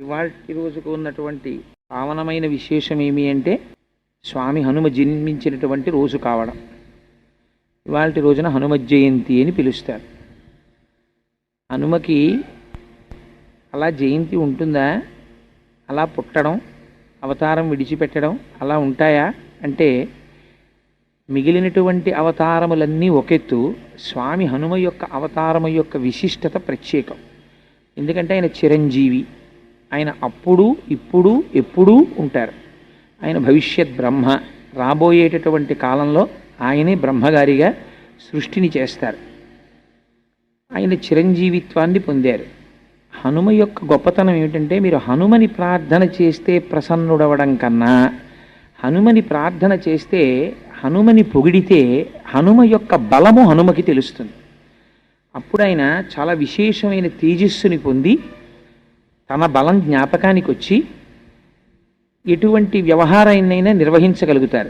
ఇవాటి రోజుకు ఉన్నటువంటి పావనమైన విశేషం ఏమి అంటే స్వామి హనుమ జన్మించినటువంటి రోజు కావడం. ఇవాటి రోజున హనుమ జయంతి అని పిలుస్తారు. హనుమకి అలా జయంతి ఉంటుందా? అలా పుట్టడం అవతారం విడిచిపెట్టడం అలా ఉంటాయా? అంటే మిగిలినటువంటి అవతారములన్నీ ఒకెత్తు స్వామి హనుమ యొక్క అవతారము యొక్క విశిష్టత ప్రత్యేకం. ఎందుకంటే ఆయన చిరంజీవి. ఆయన అప్పుడు ఇప్పుడు ఎప్పుడూ ఉంటారు. ఆయన భవిష్యత్ బ్రహ్మ. రాబోయేటటువంటి కాలంలో ఆయనే బ్రహ్మగారిగా సృష్టిని చేస్తారు. ఆయన చిరంజీవిత్వాన్ని పొందారు. హనుమ యొక్క గొప్పతనం ఏమిటంటే మీరు హనుమని ప్రార్థన చేస్తే ప్రసన్నుడవడం కన్నా హనుమని ప్రార్థన చేస్తే హనుమని పొగిడితే హనుమ యొక్క బలము హనుమకి తెలుస్తుంది. అప్పుడు ఆయన చాలా విశేషమైన తేజస్సుని పొంది తన బలం జ్ఞాపకానికి వచ్చి ఎటువంటి వ్యవహారాన్నైనా నిర్వహించగలుగుతారు.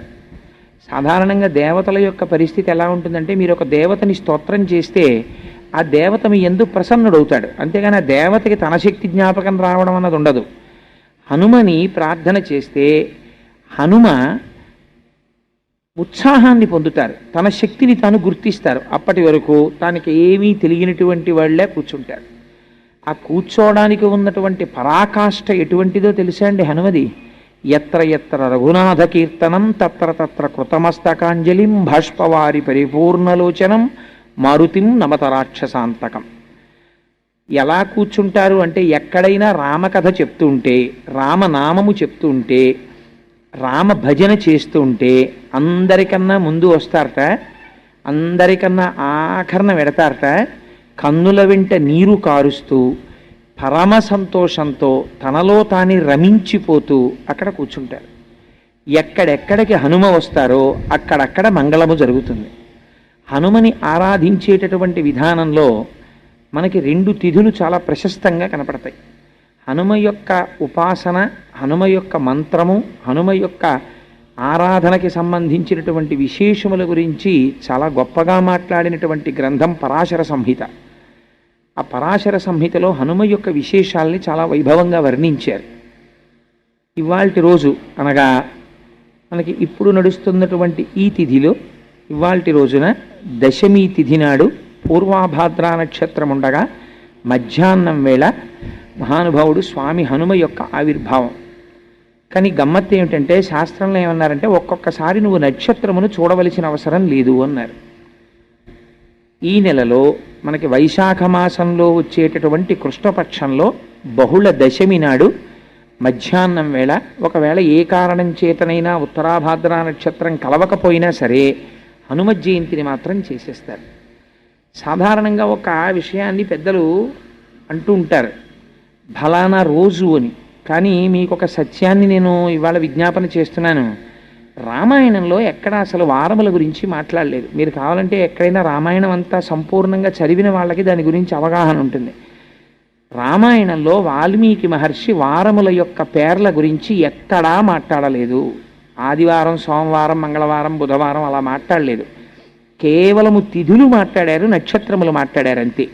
సాధారణంగా దేవతల యొక్క పరిస్థితి ఎలా ఉంటుందంటే మీరు ఒక దేవతని స్తోత్రం చేస్తే ఆ దేవత మీ ఎందు ప్రసన్నుడవుతాడు. అంతేగాని ఆ దేవతకి తన శక్తి జ్ఞాపకం రావడం అన్నది ఉండదు. హనుమని ప్రార్థన చేస్తే హనుమ ఉత్సాహాన్ని పొందుతారు. తన శక్తిని తాను గుర్తిస్తారు. అప్పటి వరకు తనకి ఏమీ తెలియనటువంటి వాళ్ళే కూర్చుంటారు. ఆ కూర్చోవడానికి ఉన్నటువంటి పరాకాష్ఠ ఎటువంటిదో తెలుసా అండి హనుమది? ఎత్ర ఎత్ర రఘునాథ కీర్తనం తత్ర తత్ర కృతమస్తకాంజలిం భాష్పవారి పరిపూర్ణలోచనం మారుతిం నమత రాక్షసాంతకం ఎలా కూర్చుంటారు అంటే ఎక్కడైనా రామకథ చెప్తుంటే రామనామము చెప్తుంటే రామ భజన చేస్తుంటే అందరికన్నా ముందు వస్తారట అందరికన్నా ఆఖరణ పెడతారట కన్నుల వెంట నీరు కారుస్తూ పరమ సంతోషంతో తనలో తాని రమించిపోతూ అక్కడ కూర్చుంటారు. ఎక్కడెక్కడికి హనుమ వస్తారో అక్కడక్కడ మంగళము జరుగుతుంది. హనుమని ఆరాధించేటటువంటి విధానంలో మనకి రెండు తిథులు చాలా ప్రశస్తంగా కనపడతాయి. హనుమ యొక్క ఉపాసన హనుమ యొక్క మంత్రము హనుమ యొక్క ఆరాధనకి సంబంధించినటువంటి విశేషముల గురించి చాలా గొప్పగా మాట్లాడినటువంటి గ్రంథం పరాశర సంహిత. ఆ పరాశర సంహితలో హనుమ యొక్క విశేషాల్ని చాలా వైభవంగా వర్ణించారు. ఇవాల్టి రోజు అనగా మనకి ఇప్పుడు నడుస్తున్నటువంటి ఈ తిథిలో ఇవాల్టి రోజున దశమి తిథి నాడు పూర్వాభాద్ర నక్షత్రం ఉండగా మధ్యాహ్నం వేళ మహానుభావుడు స్వామి హనుమ యొక్క ఆవిర్భావం. కానీ గమ్మత్తు ఏమిటంటే శాస్త్రంలో ఏమన్నారంటే ఒక్కొక్కసారి నువ్వు నక్షత్రమును చూడవలసిన అవసరం లేదు అన్నారు. ఈ నెలలో మనకి వైశాఖ మాసంలో వచ్చేటటువంటి కృష్ణపక్షంలో బహుళ దశమి నాడు మధ్యాహ్నం వేళ ఒకవేళ ఏ కారణం చేతనైనా ఉత్తరాభాద్ర నక్షత్రం కలవకపోయినా సరే హనుమ జయంతిని మాత్రం చేసేస్తారు. సాధారణంగా ఒక విషయాన్ని పెద్దలు అంటూ ఉంటారు. ఫలానా రోజు అని. కానీ మీకు ఒక సత్యాన్ని నేను ఇవాళ విజ్ఞాపన చేస్తున్నాను. రామాయణంలో ఎక్కడ అసలు వారముల గురించి మాట్లాడలేదు. మీరు కావాలంటే ఎక్కడైనా రామాయణం అంతా సంపూర్ణంగా చదివిన వాళ్ళకి దాని గురించి అవగాహన ఉంటుంది. రామాయణంలో వాల్మీకి మహర్షి వారముల యొక్క పేర్ల గురించి ఎక్కడా మాట్లాడలేదు. ఆదివారం సోమవారం మంగళవారం బుధవారం అలా మాట్లాడలేదు. కేవలము తిథులు మాట్లాడారు నక్షత్రములు మాట్లాడారు అంతే.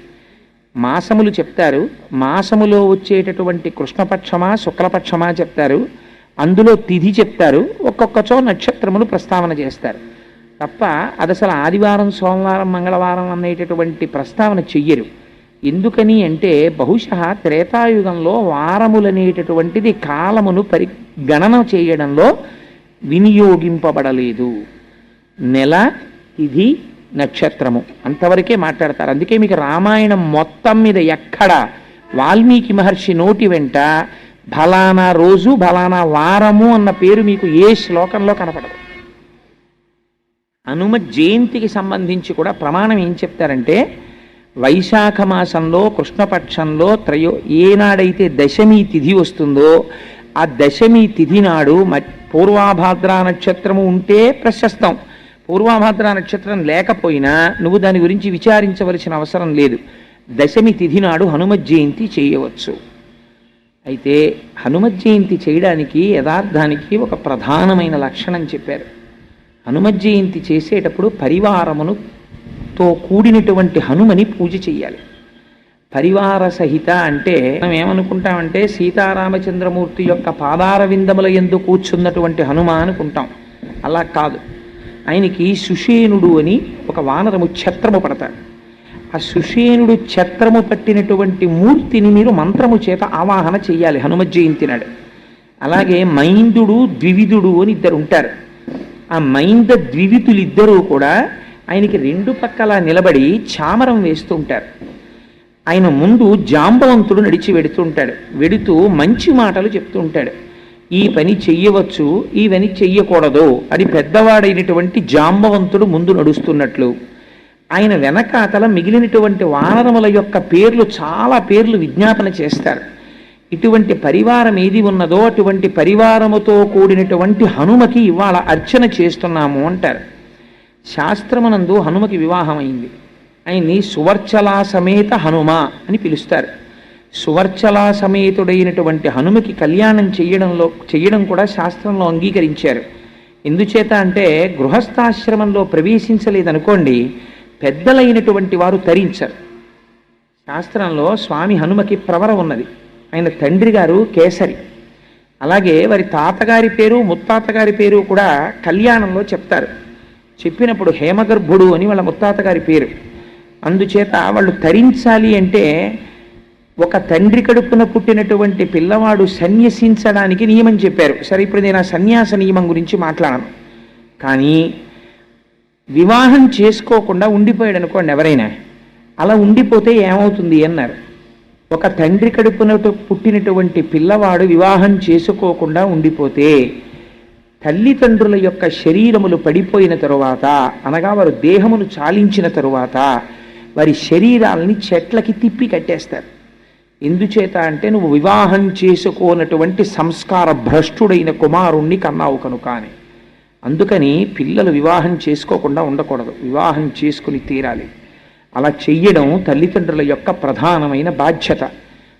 మాసములు చెప్తారు మాసములో వచ్చేటటువంటి కృష్ణపక్షమా శుక్లపక్షమా చెప్తారు. అందులో తిథి చెప్తారు ఒక్కొక్కచో నక్షత్రములు ప్రస్తావన చేస్తారు. తప్ప అది అసలు ఆదివారం సోమవారం మంగళవారం అనేటటువంటి ప్రస్తావన చెయ్యరు. ఎందుకని అంటే బహుశా త్రేతాయుగంలో వారములనేటటువంటిది కాలమును పరిగణన చేయడంలో వినియోగింపబడలేదు. నెల ఇది నక్షత్రము అంతవరకే మాట్లాడతారు. అందుకే మీకు రామాయణం మొత్తం మీద ఎక్కడ వాల్మీకి మహర్షి నోటి వెంట ఫలానా రోజు ఫలానా వారము అన్న పేరు మీకు ఏ శ్లోకంలో కనపడదు. హనుమ జయంతికి సంబంధించి కూడా ప్రమాణం ఏం చెప్తారంటే వైశాఖ మాసంలో కృష్ణపక్షంలో త్రయో ఏనాడైతే దశమి తిథి వస్తుందో ఆ దశమి తిథి నాడు మ పూర్వాభాద్ర నక్షత్రము ఉంటే ప్రశస్తం. పూర్వాభాద్ర నక్షత్రం లేకపోయినా నువ్వు దాని గురించి విచారించవలసిన అవసరం లేదు. దశమి తిథి నాడు హనుమ జయంతి చేయవచ్చు. అయితే హనుమ జయంతి చేయడానికి యథార్థానికి ఒక ప్రధానమైన లక్షణం చెప్పారు. హనుమ జయంతి చేసేటప్పుడు పరివారమునుతో కూడినటువంటి హనుమని పూజ చేయాలి పరివార సహిత అంటే మనం ఏమనుకుంటామంటే సీతారామచంద్రమూర్తి యొక్క పాదార విందముల ఎందు కూర్చున్నటువంటి హనుమ అనుకుంటాం. అలా కాదు. ఆయనకి సుషేనుడు అని ఒక వానరము ఛత్రము పడతాడు ఆ సుషేనుడు ఛత్రము పట్టినటువంటి మూర్తిని మీరు మంత్రము చేత ఆవాహన చేయాలి హనుమ జయంతి నాడు అలాగే మైందుడు ద్వివిధుడు అని ఇద్దరు ఉంటారు. ఆ మైంద ద్వివిధులిద్దరూ కూడా ఆయనకి రెండు పక్కల నిలబడి చామరం వేస్తూ ఉంటారు. ఆయన ముందు జాంబవంతుడు నడిచి వెడుతూ ఉంటాడు. వెడుతూ మంచి మాటలు చెప్తూ ఉంటాడు. ఈ పని చెయ్యవచ్చు ఈ పని చెయ్యకూడదు. అని పెద్దవాడైనటువంటి జాంబవంతుడు ముందు నడుస్తున్నట్లు. ఆయన వెనకాతల మిగిలినటువంటి వానరముల యొక్క పేర్లు చాలా పేర్లు విజ్ఞాపన చేస్తారు. ఇటువంటి పరివారం ఏది ఉన్నదో అటువంటి పరివారముతో కూడినటువంటి హనుమకి ఇవాళ అర్చన చేస్తున్నాము అంటారు. శాస్త్రమునందు హనుమకి వివాహమైంది ఆయన్ని సువర్చలా సమేత హనుమ అని పిలుస్తారు. సువర్చలా సమేతుడైనటువంటి హనుమకి కళ్యాణం చేయడంలో చేయడం కూడా శాస్త్రంలో అంగీకరించారు. ఎందుచేత అంటే గృహస్థాశ్రమంలో ప్రవేశించలేదనుకోండి పెద్దలైనటువంటి వారు తరించరు. శాస్త్రంలో స్వామి హనుమకి ప్రవర ఉన్నది. ఆయన తండ్రి గారు కేసరి. అలాగే వారి తాతగారి పేరు ముత్తాతగారి పేరు కూడా కళ్యాణంలో చెప్తారు. చెప్పినప్పుడు హేమగర్భుడు అని వాళ్ళ ముత్తాతగారి పేరు. అందుచేత వాళ్ళు తరించాలి అంటే ఒక తండ్రి కడుపున పుట్టినటువంటి పిల్లవాడు సన్యసించడానికి నియమం చెప్పారు. సరే ఇప్పుడు నేను ఆ సన్యాస నియమం గురించి మాట్లాడను. కానీ వివాహం చేసుకోకుండా ఉండిపోయాడు అనుకోండి ఎవరైనా. అలా ఉండిపోతే ఏమవుతుంది అన్నారు. ఒక తండ్రి కడుపున పుట్టినటువంటి పిల్లవాడు వివాహం చేసుకోకుండా ఉండిపోతే తల్లిదండ్రుల యొక్క శరీరములు పడిపోయిన తరువాత అనగా వారు దేహమును చాలించిన తరువాత వారి శరీరాలని చెట్లకి తిప్పి కట్టేస్తారు. ఎందుచేత అంటే నువ్వు వివాహం చేసుకోనటువంటి సంస్కార భ్రష్టుడైన కుమారుణ్ణి కన్నావు కనుక అని. అందుకని పిల్లలు వివాహం చేసుకోకుండా ఉండకూడదు. వివాహం చేసుకుని తీరాలి. అలా చెయ్యడం తల్లిదండ్రుల యొక్క ప్రధానమైన బాధ్యత.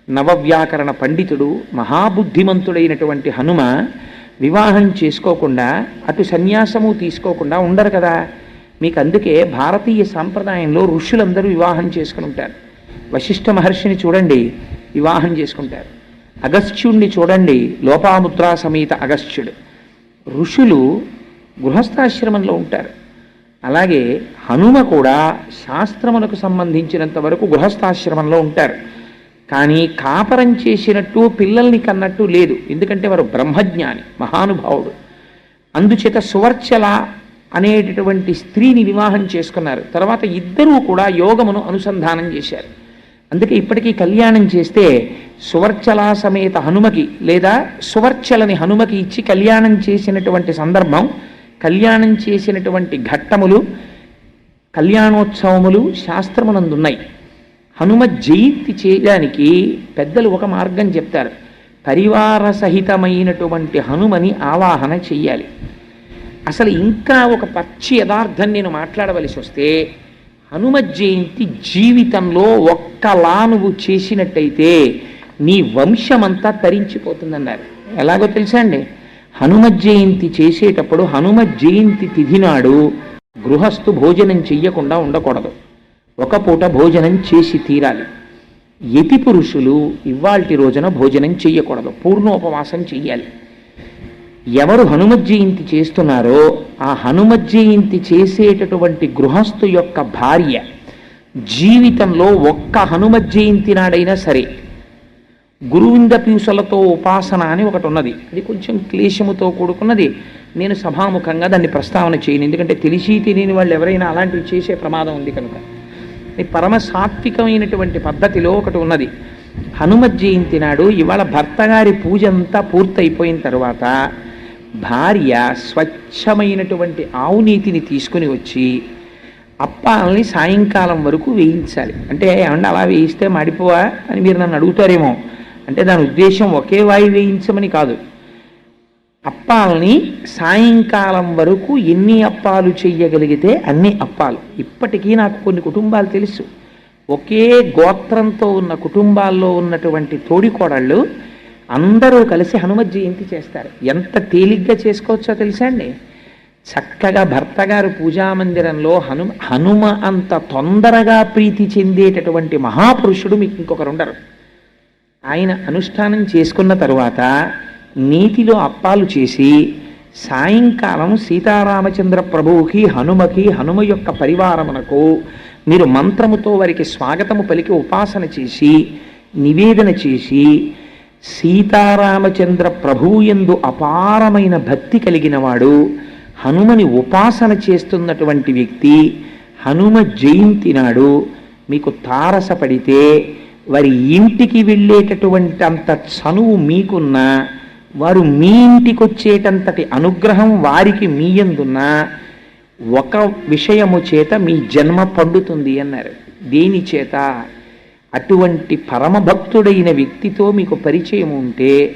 నవవ్యాకరణ పండితుడు మహాబుద్ధిమంతుడైనటువంటి హనుమ వివాహం చేసుకోకుండా అటు సన్యాసము తీసుకోకుండా ఉండరు కదా. మీకు అందుకే భారతీయ సాంప్రదాయంలో ఋషులందరూ వివాహం చేసుకుని ఉంటారు. వశిష్ఠ మహర్షిని చూడండి వివాహం చేసుకుంటారు. అగస్త్యుణ్ణి చూడండి లోపాముద్రా సమేత అగస్త్యుడు. ఋషులు గృహస్థాశ్రమంలో ఉంటారు. అలాగే హనుమ కూడా శాస్త్రములకు సంబంధించినంత వరకు గృహస్థాశ్రమంలో ఉంటారు. కానీ కాపరం చేసినట్టు పిల్లల్ని కన్నట్టు లేదు. ఎందుకంటే వారు బ్రహ్మజ్ఞాని మహానుభావుడు. అందుచేత సువర్చల అనేటటువంటి స్త్రీని వివాహం చేసుకున్నారు. తర్వాత ఇద్దరూ కూడా యోగమును అనుసంధానం చేశారు. అందుకే ఇప్పటికీ కళ్యాణం చేస్తే సువర్చలా సమేత హనుమకి లేదా సువర్చలని హనుమకి ఇచ్చి కళ్యాణం చేసినటువంటి సందర్భం కళ్యాణం చేసినటువంటి ఘట్టములు కళ్యాణోత్సవములు శాస్త్రమునందున్నాయి. హనుమ జయంతి చేయడానికి పెద్దలు ఒక మార్గం చెప్తారు. పరివార సహితమైనటువంటి హనుమని ఆవాహన చెయ్యాలి. అసలు ఇంకా ఒక పచ్చి యథార్థం నేను మాట్లాడవలసి వస్తే హనుమ జయంతి జీవితంలో ఒక్కలా నువ్వు చేసినట్టయితే నీ వంశమంతా తరించిపోతుందన్నారు. ఎలాగో తెలుసా అండి? హనుమ జయంతి చేసేటప్పుడు హనుమ జయంతి తిథి నాడు గృహస్థు భోజనం చెయ్యకుండా ఉండకూడదు. ఒక పూట భోజనం చేసి తీరాలి. యతి పురుషులు ఇవాల్టి రోజున భోజనం చెయ్యకూడదు. పూర్ణోపవాసం చెయ్యాలి. ఎవరు హనుమత్ జయంతి చేస్తున్నారో ఆ హనుమత్ జయంతి చేసేటటువంటి గృహస్థు యొక్క భార్య జీవితంలో ఒక్క హనుమత్ జయంతి నాడైనా సరే గురువింద పీసులతో ఉపాసన అని ఒకటి ఉన్నది అది కొంచెం క్లేశముతో కూడుకున్నది. నేను సభాముఖంగా దాన్ని ప్రస్తావన చేయను. ఎందుకంటే తెలిసి తెలియని వాళ్ళు ఎవరైనా అలాంటివి చేసే ప్రమాదం ఉంది కనుక. ఇది పరమ సాత్వికమైనటువంటి పద్ధతిలో ఒకటి ఉన్నది. హనుమత్ జయంతి నాడు ఇవాళ భర్తగారి పూజ అంతా పూర్తయిపోయిన తర్వాత భార్య స్వచ్ఛమైనటువంటి ఆవు నీతిని తీసుకుని వచ్చి అప్పాలని సాయంకాలం వరకు వేయించాలి. అంటే ఏమన్నా అలా వేయిస్తే మాడిపోవా అని మీరు నన్ను అడుగుతారేమో. అంటే దాని ఉద్దేశం ఒకే వాయు వేయించమని కాదు. అప్పాలని సాయంకాలం వరకు ఎన్ని అప్పాలు చెయ్యగలిగితే అన్ని అప్పాలు. ఇప్పటికీ నాకు కొన్ని కుటుంబాలు తెలుసు. ఒకే గోత్రంతో ఉన్న కుటుంబాల్లో ఉన్నటువంటి తోడికోడళ్ళు అందరూ కలిసి హనుమత్ జయంతి చేస్తారు. ఎంత తేలిగ్గా చేసుకోవచ్చో తెలుసా అండి? చక్కగా భర్త గారు పూజామందిరంలో హనుమ హనుమ అంత తొందరగా ప్రీతి చెందేటటువంటి మహాపురుషుడు మీకు ఇంకొకరు ఉండరు. ఆయన అనుష్ఠానం చేసుకున్న తరువాత నీతిలో అప్పాలు చేసి సాయంకాలం సీతారామచంద్ర ప్రభువుకి హనుమకి హనుమ యొక్క పరివారమునకు మీరు మంత్రముతో వారికి స్వాగతము పలికి ఉపాసన చేసి నివేదన చేసి సీతారామచంద్ర ప్రభువు ఎందు అపారమైన భక్తి కలిగిన వాడు హనుమని ఉపాసన చేస్తున్నటువంటి వ్యక్తి హనుమ జయంతి నాడు మీకు తారసపడితే వారి ఇంటికి వెళ్ళేటటువంటి అంత చనువు మీకున్నా వారు మీ ఇంటికి వచ్చేటంతటి అనుగ్రహం వారికి మీయందున్నా ఒక విషయము చేత మీ జన్మ పండుతుంది అన్నారు. దేని చేత? అటువంటి పరమభక్తుడైన వ్యక్తితో మీకు పరిచయం ఉంటే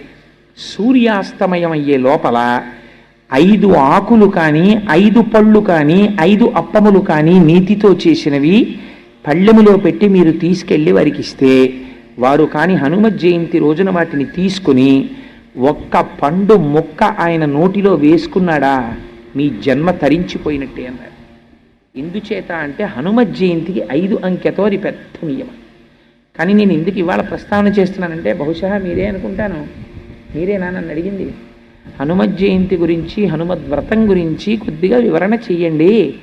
సూర్యాస్తమయం అయ్యే లోపల ఐదు ఆకులు కానీ ఐదు పళ్ళు కానీ ఐదు అప్పములు కానీ నీతితో చేసినవి పళ్ళెములో పెట్టి మీరు తీసుకెళ్ళి వారికి ఇస్తే వారు కానీ హనుమత్ జయంతి రోజున వాటిని తీసుకుని ఒక్క పండు మొక్క ఆయన నోటిలో వేసుకున్నాడా? మీ జన్మ తరించిపోయినట్టే అన్నారు. ఎందుచేత అంటే హనుమత్ జయంతికి ఐదు అంకెతో అది పెద్ద నియమం. కానీ నేను ఎందుకు ఇవాళ ప్రస్తావన చేస్తున్నానంటే బహుశా మీరే అనుకుంటాను. మీరేనా నన్ను అడిగింది. హనుమత్ జయంతి గురించి హనుమద్ వ్రతం గురించి కొద్దిగా వివరణ చెయ్యండి.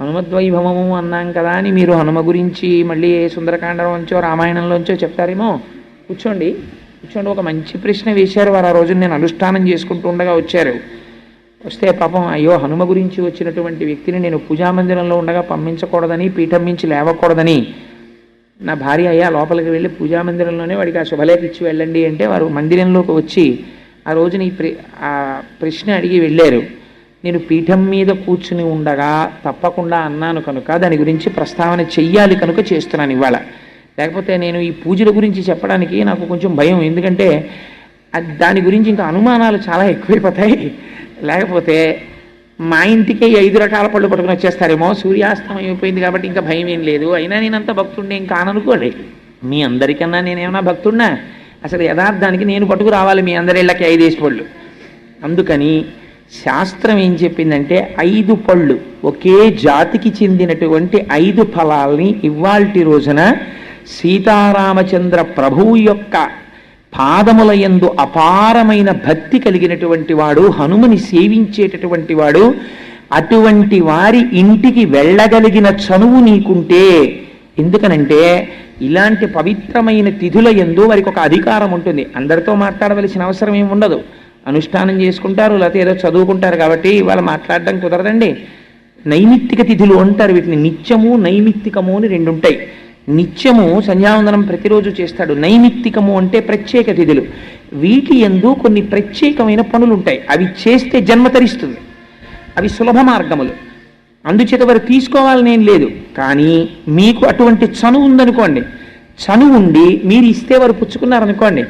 హనుమద్వైభవము అన్నాం కదా అని మీరు హనుమ గురించి మళ్ళీ ఏ సుందరకాండలోంచో రామాయణంలోంచో చెప్తారేమో? కూర్చోండి. కూర్చోండి. ఒక మంచి ప్రశ్న వేశారు. వారు ఆ రోజు నేను అనుష్ఠానం చేసుకుంటూ ఉండగా వచ్చారు. వస్తే పాపం అయ్యో హనుమ గురించి వచ్చినటువంటి వ్యక్తిని నేను పూజామందిరంలో ఉండగా పంపించకూడదని పీఠం మించి లేవకూడదని. నా భార్య అయ్యా లోపలికి వెళ్ళి పూజామందిరంలోనే వాడికి ఆ శుభలేఖ ఇచ్చి వెళ్ళండి అంటే వారు మందిరంలోకి వచ్చి ఆ రోజున ఈ ప్ర ఆ ప్రశ్న అడిగి వెళ్ళారు. నేను పీఠం మీద కూర్చుని ఉండగా తప్పకుండా అన్నాను కనుక దాని గురించి ప్రస్తావన చెయ్యాలి కనుక చేస్తున్నాను ఇవాళ. లేకపోతే నేను ఈ పూజల గురించి చెప్పడానికి నాకు కొంచెం భయం. ఎందుకంటే అది దాని గురించి ఇంకా అనుమానాలు చాలా ఎక్కువైపోతాయి. లేకపోతే మా ఇంటికే ఐదు రకాల పళ్ళు పట్టుకుని వచ్చేస్తారేమో సూర్యాస్తమయం అయిపోయింది కాబట్టి ఇంకా భయం ఏం లేదు. అయినా నేనంత భక్తుండే ఇంకా అననుకోలే. మీ అందరికన్నా నేనేమన్నా భక్తుడినా అసలు యథార్థానికి నేను పట్టుకు రావాలి మీ అందరి ఇళ్ళకి ఐదేసి పళ్ళు. అందుకని శాస్త్రం ఏం చెప్పిందంటే ఐదు పళ్ళు. ఒకే జాతికి చెందినటువంటి ఐదు ఫలాల్ని ఇవాల్టి రోజున సీతారామచంద్ర ప్రభువు యొక్క పాదముల యందు అపారమైన భక్తి కలిగినటువంటి వాడు హనుమని సేవించేటటువంటి వాడు అటువంటి వారి ఇంటికి వెళ్ళగలిగిన చనువు నీకుంటే ఎందుకనంటే ఇలాంటి పవిత్రమైన తిథుల ఎందు వారికి ఒక అధికారం ఉంటుంది. అందరితో మాట్లాడవలసిన అవసరం ఏమి ఉండదు. అనుష్ఠానం చేసుకుంటారు లేకపోతే ఏదో చదువుకుంటారు కాబట్టి వాళ్ళు మాట్లాడడం కుదరదండి. నైమిత్తిక తిథులు అంటారు వీటిని. నిత్యము నైమిత్తికము అని రెండు ఉంటాయి నిత్యము సంధ్యావందనం ప్రతిరోజు చేస్తాడు. నైమిత్తికము అంటే ప్రత్యేక తిథులు. వీటి ఎందు కొన్ని ప్రత్యేకమైన పనులు ఉంటాయి అవి చేస్తే జన్మ తరిస్తుంది. అవి సులభ మార్గములు. అందుచేత వారు తీసుకోవాలని ఏం లేదు. కానీ మీకు అటువంటి చనువు ఉందనుకోండి. చనువు ఉండి మీరు ఇస్తే వారు పుచ్చుకున్నారనుకోండి.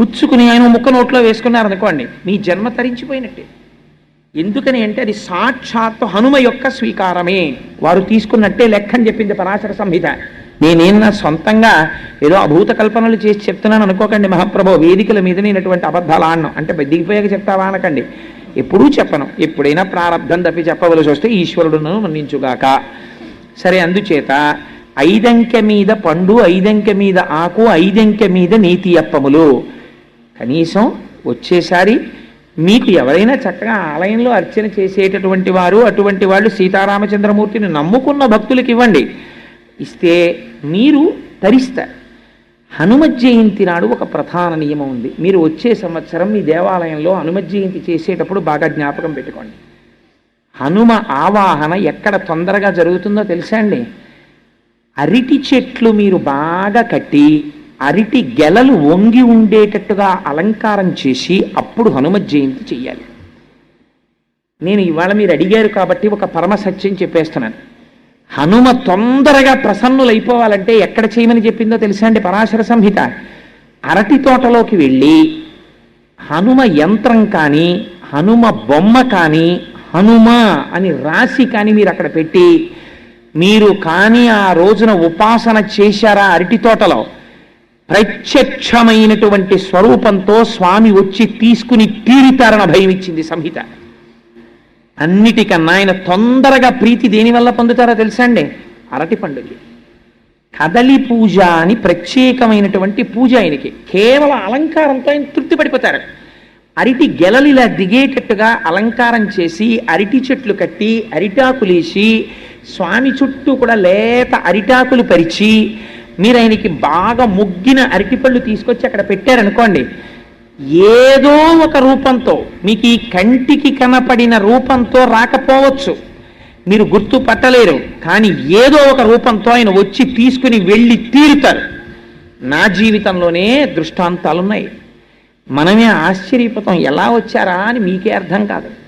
పుచ్చుకుని ఆయన ముక్క నోట్లో వేసుకున్నారనుకోండి మీ జన్మ తరించిపోయినట్టే. ఎందుకని అంటే అది సాక్షాత్ హనుమ యొక్క స్వీకారమే. వారు తీసుకున్నట్టే లెక్క అని చెప్పింది పరాశర సంహిత. నేనేం నా సొంతంగా ఏదో అభూత కల్పనలు చేసి చెప్తున్నాను అనుకోకండి మహాప్రభు వేదికల మీద నేను అటువంటి అబద్ధాలు ఆడను. అంటే దిగిపోయాక చెప్తావా అనకండి. ఎప్పుడూ చెప్పను. ఎప్పుడైనా ప్రారంధం తప్పి చెప్పవలసి వస్తే ఈశ్వరుడును మన్నించుగాక. సరే అందుచేత ఐదంకె మీద పండు ఐదంకె మీద ఆకు ఐదంకె మీద నీతి అప్పములు. కనీసం వచ్చేసారి మీకు ఎవరైనా చక్కగా ఆలయంలో అర్చన చేసేటటువంటి వారు అటువంటి వాళ్ళు సీతారామచంద్రమూర్తిని నమ్ముకున్న భక్తులకు ఇవ్వండి. ఇస్తే మీరు తరిస్తారు. హనుమ జయంతి నాడు ఒక ప్రధాన నియమం ఉంది. మీరు వచ్చే సంవత్సరం మీ దేవాలయంలో హనుమ జయంతి చేసేటప్పుడు బాగా జ్ఞాపకం పెట్టుకోండి. హనుమ ఆవాహన ఎక్కడ తొందరగా జరుగుతుందో తెలుసా అండి? అరటి చెట్లు మీరు బాగా కట్టి అరటి గెలలు వంగి ఉండేటట్టుగా అలంకారం చేసి అప్పుడు హనుమత్ జయంతి చెయ్యాలి. నేను ఇవాళ మీరు అడిగారు కాబట్టి ఒక పరమ సత్యం చెప్పేస్తున్నాను. హనుమ తొందరగా ప్రసన్నులైపోవాలంటే ఎక్కడ చేయమని చెప్పిందో తెలుసా అండి పరాశర సంహిత? అరటి తోటలోకి వెళ్ళి హనుమ యంత్రం కానీ హనుమ బొమ్మ కానీ హనుమ అని రాసి కానీ మీరు అక్కడ పెట్టి మీరు కానీ ఆ రోజున ఉపాసన చేశారా అరటి తోటలో? ప్రత్యక్షమైనటువంటి స్వరూపంతో స్వామి వచ్చి తీసుకుని తీరుతారన్న భయం ఇచ్చింది సంహిత. అన్నిటికన్నా ఆయన తొందరగా ప్రీతి దేని వల్ల పొందుతారో తెలుసా అండి అరటి పండుగ. కదలి పూజ అని ప్రత్యేకమైనటువంటి పూజ ఆయనకి. కేవలం అలంకారంతో ఆయన తృప్తి పడిపోతారు. అరటి గెలలిలా దిగేటట్టుగా అలంకారం చేసి అరటి చెట్లు కట్టి అరిటాకులేసి స్వామి చుట్టూ కూడా లేత అరిటాకులు పరిచి మీరు ఆయనకి బాగా ముగ్గిన అరటిపళ్ళు తీసుకొచ్చి అక్కడ పెట్టారనుకోండి ఏదో ఒక రూపంతో మీకు ఈ కంటికి కనపడిన రూపంతో రాకపోవచ్చు. మీరు గుర్తు పట్టలేరు కానీ ఏదో ఒక రూపంతో ఆయన వచ్చి తీసుకుని వెళ్ళి తీరుతారు. నా జీవితంలోనే దృష్టాంతాలున్నాయి. మనమే ఆశ్చర్యపోతాం ఎలా వచ్చారా అని మీకే అర్థం కాదు.